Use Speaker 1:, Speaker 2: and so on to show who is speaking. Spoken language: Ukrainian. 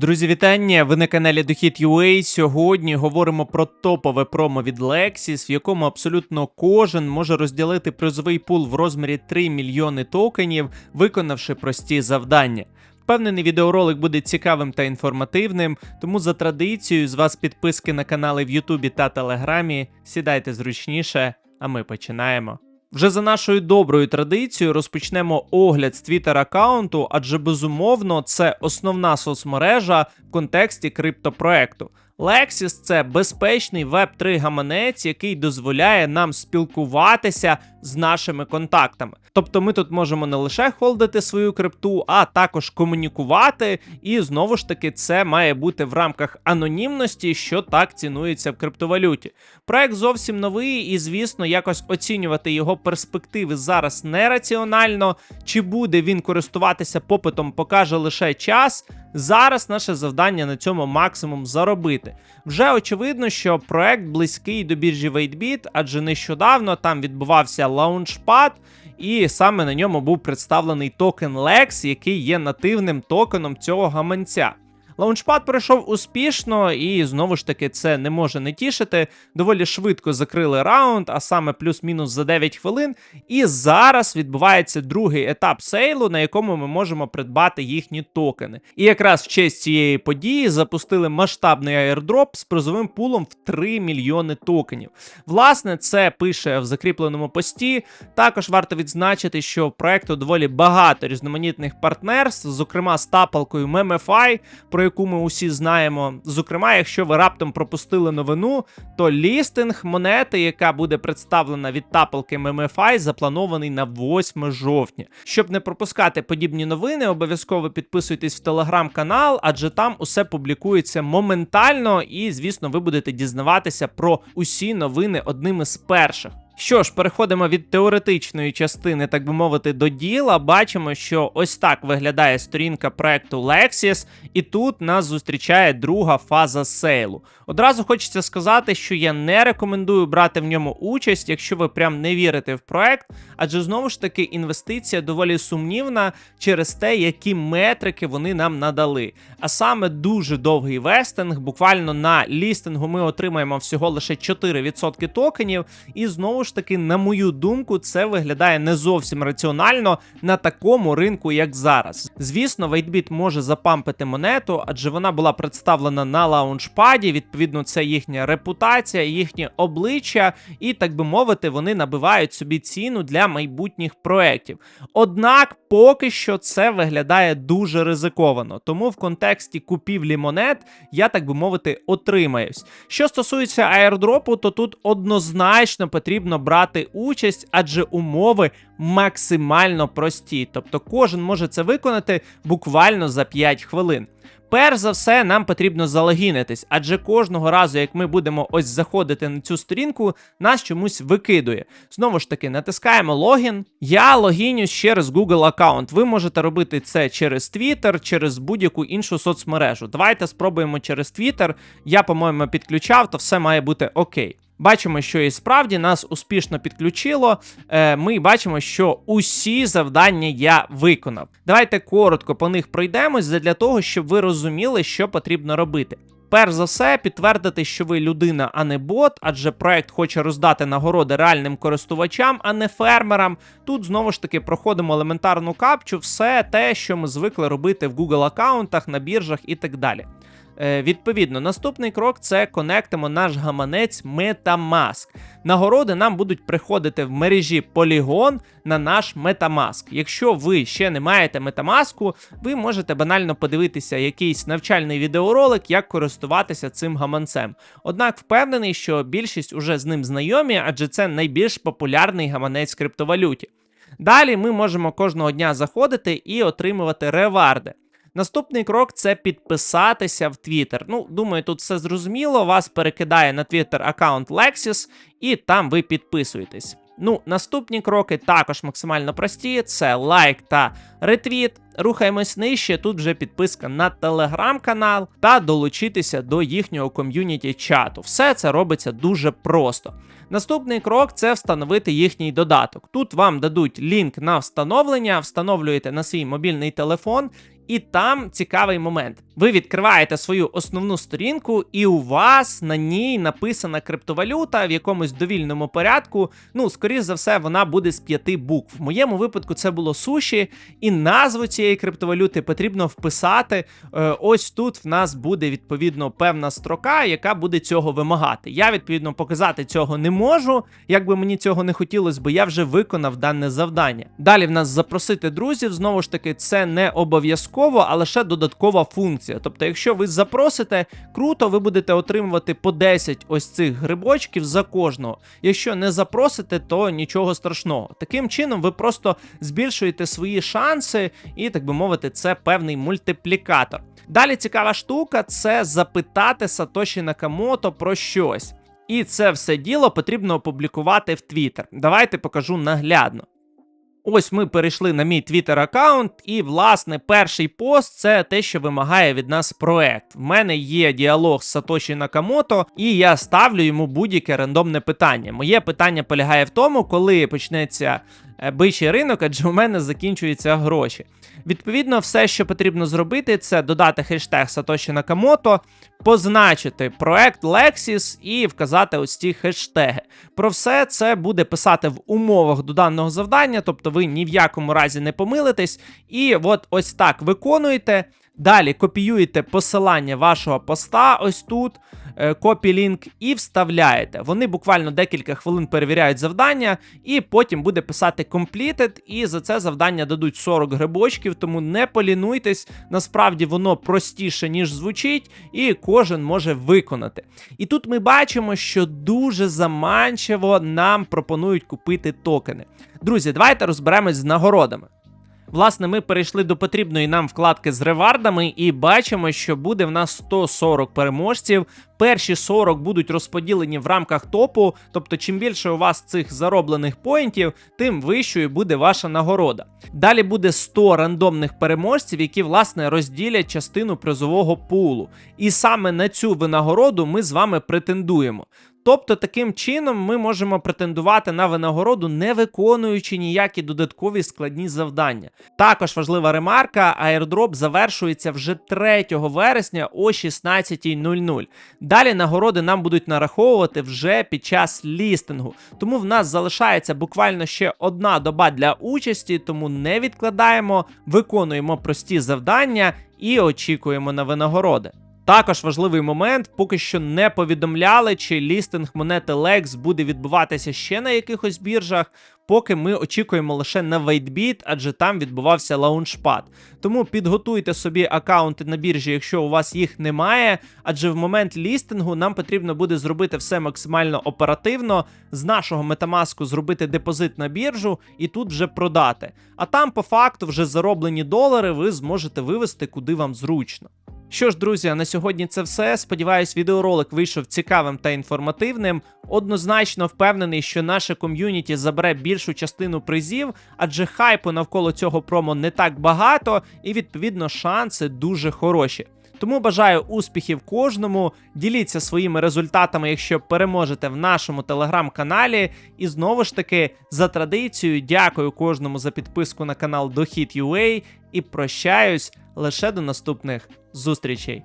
Speaker 1: Друзі, вітання! Ви на каналі Дохід.ua. Сьогодні говоримо про топове промо від Lexis, в якому абсолютно кожен може розділити призовий пул в розмірі 3 мільйони токенів, виконавши прості завдання. Впевнений, відеоролик буде цікавим та інформативним, тому за традицією з вас підписки на канали в Ютубі та Телеграмі. Сідайте зручніше, а ми починаємо. Вже за нашою доброю традицією розпочнемо огляд з твіттер аккаунту, адже безумовно це основна соцмережа в контексті криптопроекту. Lexis – це безпечний Web3 гаманець, який дозволяє нам спілкуватися з нашими контактами. Тобто ми тут можемо не лише холдити свою крипту, а також комунікувати. І знову ж таки, це має бути в рамках анонімності, що так цінується в криптовалюті. Проект зовсім новий, і звісно, якось оцінювати його перспективи зараз нераціонально. Чи буде він користуватися попитом, покаже лише час. Зараз наше завдання на цьому максимум заробити. Вже очевидно, що проект близький до біржі WaitBit, адже нещодавно там відбувався лаунчпад, і саме на ньому був представлений токен Lex, який є нативним токеном цього гаманця. Лаунчпад пройшов успішно, і знову ж таки це не може не тішити. Доволі швидко закрили раунд, а саме плюс-мінус за 9 хвилин. І зараз відбувається другий етап сейлу, на якому ми можемо придбати їхні токени. І якраз в честь цієї події запустили масштабний аірдроп з призовим пулом в 3 мільйони токенів. Власне, це пише в закріпленому пості. Також варто відзначити, що в проекту доволі багато різноманітних партнерств, зокрема з тапалкою MemFi, про яку ми усі знаємо. Зокрема, якщо ви раптом пропустили новину, то лістинг монети, яка буде представлена від тапалки MMFI, запланований на 8 жовтня. Щоб не пропускати подібні новини, обов'язково підписуйтесь в телеграм-канал, адже там усе публікується моментально, і, звісно, ви будете дізнаватися про усі новини одними з перших. Що ж, переходимо від теоретичної частини, так би мовити, до діла. Бачимо, що ось так виглядає сторінка проекту Lexis, і тут нас зустрічає друга фаза сейлу. Одразу хочеться сказати, що я не рекомендую брати в ньому участь, якщо ви прям не вірите в проект, адже знову ж таки інвестиція доволі сумнівна через те, які метрики вони нам надали. А саме дуже довгий вестинг, буквально на лістингу ми отримаємо всього лише 4% токенів, і знову ж таки, на мою думку, це виглядає не зовсім раціонально на такому ринку, як зараз. Звісно, WaitBit може запампити монету, адже вона була представлена на лаунчпаді. Відповідно, це їхня репутація, їхнє обличчя, і так би мовити, вони набивають собі ціну для майбутніх проєктів. Однак, поки що це виглядає дуже ризиковано. Тому в контексті купівлі монет я так би мовити отримаюсь. Що стосується аірдропу, то тут однозначно потрібно брати участь, адже умови максимально прості. Тобто кожен може це виконати буквально за 5 хвилин. Перш за все, нам потрібно залогінитись, адже кожного разу, як ми будемо ось заходити на цю сторінку, нас чомусь викидує. Знову ж таки, натискаємо логін. Я логінюсь через Google аккаунт. Ви можете робити це через Twitter, через будь-яку іншу соцмережу. Давайте спробуємо через Twitter. Я, по-моєму, підключав, то все має бути окей. Бачимо, що і справді нас успішно підключило. Е, Ми бачимо, що усі завдання я виконав. Давайте коротко по них пройдемось для того, щоб ви розуміли, що потрібно робити. Перш за все, підтвердити, що ви людина, а не бот, адже проект хоче роздати нагороди реальним користувачам, а не фермерам. Тут знову ж таки проходимо елементарну капчу, все те, що ми звикли робити в Google аккаунтах, на біржах і так далі. Е, відповідно, наступний крок це конектимо наш гаманець Metamask. Нагороди нам будуть приходити в мережі Polygon на наш Metamask. Якщо ви ще не маєте Metamask, ви можете банально подивитися якийсь навчальний відеоролик, як користуватися цим гаманцем. Однак впевнений, що більшість уже з ним знайомі, адже це найбільш популярний гаманець криптовалюті. Далі ми можемо кожного дня заходити і отримувати реварди. Наступний крок це підписатися в Twitter. Ну, думаю, тут все зрозуміло. Вас перекидає на Twitter аккаунт Lexis, і там ви підписуєтесь. Ну, наступні кроки також максимально прості: це лайк та ретвіт. Рухаємось нижче. Тут вже підписка на телеграм-канал та долучитися до їхнього ком'юніті чату. Все це робиться дуже просто. Наступний крок це встановити їхній додаток. Тут вам дадуть лінк на встановлення, встановлюєте на свій мобільний телефон. І там цікавий момент. Ви відкриваєте свою основну сторінку, і у вас на ній написана криптовалюта в якомусь довільному порядку. Ну, скоріш за все, вона буде з п'яти букв. В моєму випадку це було суші, і назву цієї криптовалюти потрібно вписати. Е, ось тут в нас буде відповідно певна строка, яка буде цього вимагати. Я відповідно показати цього не можу, як би мені цього не хотілося, бо я вже виконав дане завдання. Далі в нас запросити друзів. Знову ж таки, це не обов'язково, а лише додаткова функція. Тобто, якщо ви запросите, круто, ви будете отримувати по 10 ось цих грибочків за кожного. Якщо не запросите, то нічого страшного. Таким чином, ви просто збільшуєте свої шанси, і, так би мовити, це певний мультиплікатор. Далі цікава штука це запитати Сатоші Накамото про щось. І це все діло потрібно опублікувати в Твіттер. Давайте покажу наглядно. Ось ми перейшли на мій Twitter аккаунт, і, власне, перший пост це те, що вимагає від нас проект. В мене є діалог з Сатоші Накамото, і я ставлю йому будь-яке рандомне питання. Моє питання полягає в тому, коли почнеться е, бичий ринок, адже у мене закінчуються гроші. Відповідно, все, що потрібно зробити, це додати хештег Сатоші Накамото, позначити проект Lexis і вказати ось ці хештеги. Про все це буде писати в умовах до даного завдання, тобто ви ні в якому разі не помилитесь. І от ось так виконуєте. Далі копіюєте посилання вашого поста ось тут, копі-лінк, і вставляєте. Вони буквально декілька хвилин перевіряють завдання, і потім буде писати completed, і за це завдання дадуть 40 грибочків, тому не полінуйтесь. Насправді воно простіше, ніж звучить, і кожен може виконати. І тут ми бачимо, що дуже заманчиво нам пропонують купити токени. Друзі, давайте розберемось з нагородами. Власне, ми перейшли до потрібної нам вкладки з ревардами і бачимо, що буде в нас 140 переможців. Перші 40 будуть розподілені в рамках топу. Тобто, чим більше у вас цих зароблених поінтів, тим вищою буде ваша нагорода. Далі буде 100 рандомних переможців, які власне розділять частину призового пулу. І саме на цю винагороду ми з вами претендуємо. Тобто, таким чином ми можемо претендувати на винагороду, не виконуючи ніякі додаткові складні завдання. Також важлива ремарка: аірдроп завершується вже 3 вересня о 16.00. Далі нагороди нам будуть нараховувати вже під час лістингу. Тому в нас залишається буквально ще одна доба для участі, тому не відкладаємо, виконуємо прості завдання і очікуємо на винагороди. Також важливий момент, поки що не повідомляли, чи лістинг монети Lex буде відбуватися ще на якихось біржах, поки ми очікуємо лише на WaitBit, адже там відбувався лаунчпад. Тому підготуйте собі аккаунти на біржі, якщо у вас їх немає, адже в момент лістингу нам потрібно буде зробити все максимально оперативно, з нашого метамаску зробити депозит на біржу і тут вже продати. А там, по факту, вже зароблені долари ви зможете вивести куди вам зручно. Що ж, друзі, на сьогодні це все. Сподіваюсь, відеоролик вийшов цікавим та інформативним. Однозначно впевнений, що наше ком'юніті забере більшу частину призів, адже хайпу навколо цього промо не так багато, і відповідно шанси дуже хороші. Тому бажаю успіхів кожному. Діліться своїми результатами, якщо переможете в нашому телеграм-каналі. І знову ж таки, за традицією, дякую кожному за підписку на канал Дохід.ua і прощаюсь лише до наступних зустрічей.